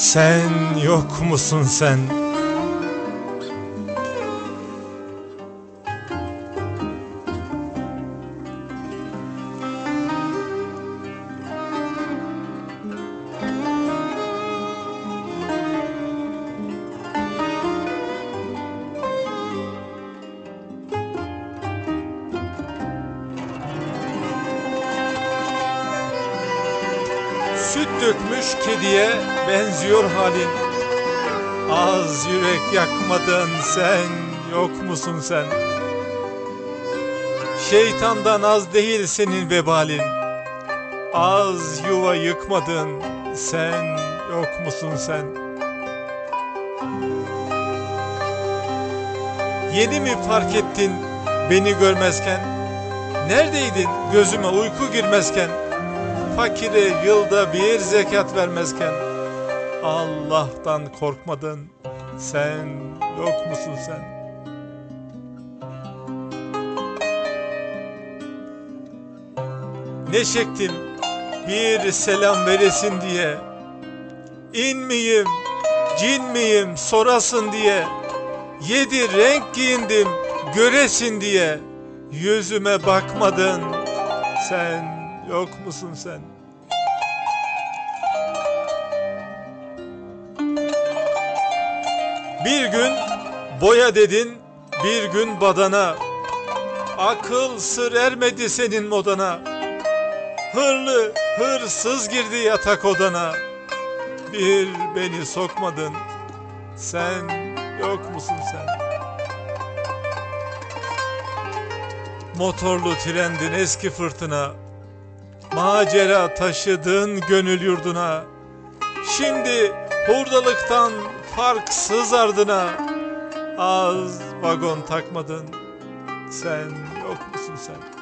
Sen yok musun sen? Süt dökmüş kediye benziyor halin. Az yürek yakmadın sen, yok musun sen? Şeytandan az değil senin vebalin. Az yuva yıkmadın sen, yok musun sen? Yeni mi fark ettin beni görmezken? Neredeydin gözüme uyku girmezken? Fakire yılda bir zekat vermezken Allah'tan korkmadın. Sen yok musun sen? Ne çektim bir selam veresin diye. İn miyim cin miyim sorasın diye. Yedi renk giyindim göresin diye. Yüzüme bakmadın. Sen yok musun sen? Bir gün boya dedin, bir gün badana. Akıl sır ermedi senin modana. Hırlı hırsız girdi yatak odana. Bir beni sokmadın. Sen yok musun sen? Motorlu trendin eski fırtına. Macera taşıdın gönül yurduna. Şimdi hurdalıktan farksız ardına Az vagon takmadın Sen yok musun sen?